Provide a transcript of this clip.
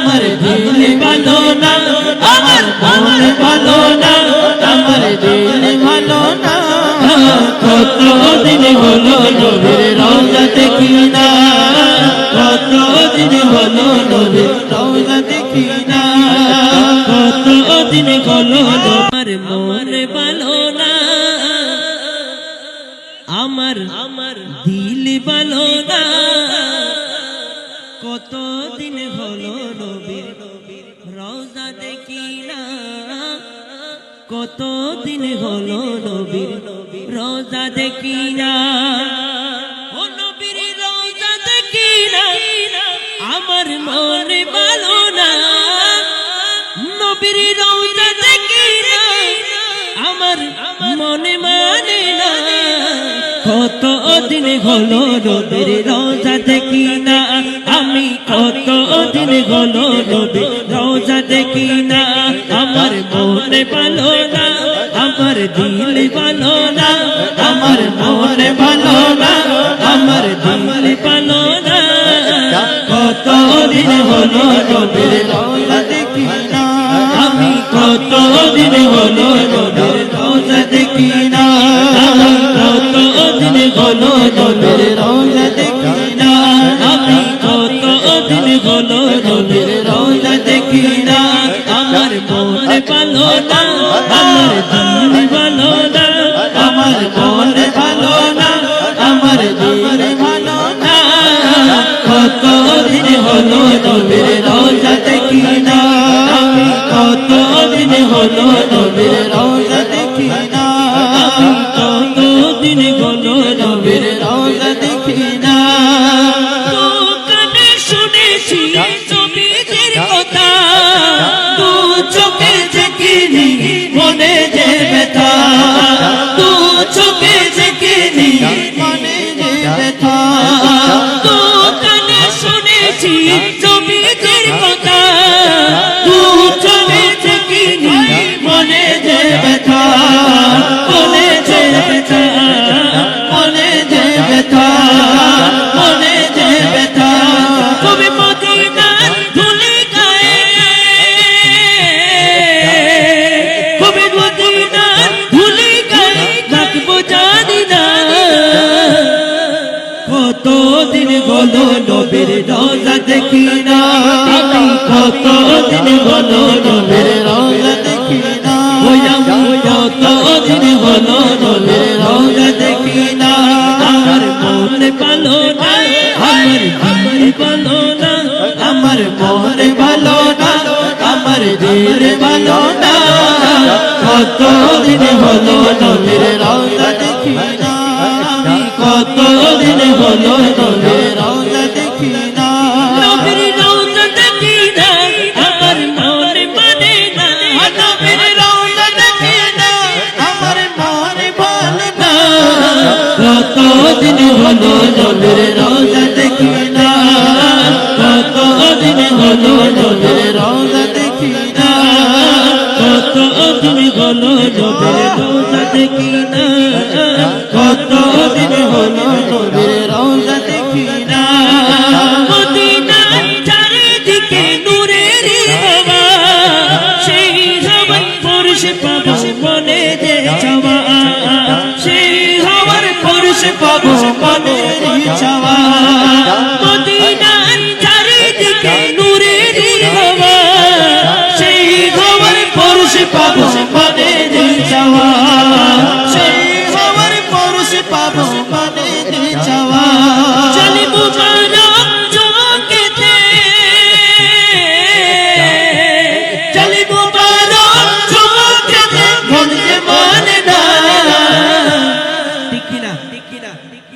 আমার দিল ভালো না, আমার মন ভালো না, আমার দিল ভালো না। কত হলো নবীর রওজা দেখি না কত হলো নবীর রওজা দেখি না। কত হলো আমার মন ভালো না আমার আমার দিল ভালো না। কত দিন হলো নবীর রওজা দেখি না। কত দিন হলো নবীর রওজা দেখি না। ও নবীর রওজা দেখি না, আমার মনে ভালো না। নবীর রওজা দেখি না, আমার মনে মানে না। কত দিন হলো নবীর রোজা দেখি না। কত দিন হলো নবীর রোজা দেখি না। আমার মনে ভালো না, আমার দিল ভালো না, আমার মনে ভালো না, আমার দিল ভালো না। কত দিন হলো নবীর রোজা দেখি না। আমি কত দিন হলো দিন হলো নবীর আমার ভালো না আমার মন ভালো না আমার দিল ভালো না। কত দিন হলো নবীর রোজা দেখি না। কত দিন হলো নবীর রওজা দেখি না। নবীর রওজা দেখি না আমার মন মানে না। নবীর রওজা দেখি না আমার মন মানে না। কত দিন হলো chipado, chipado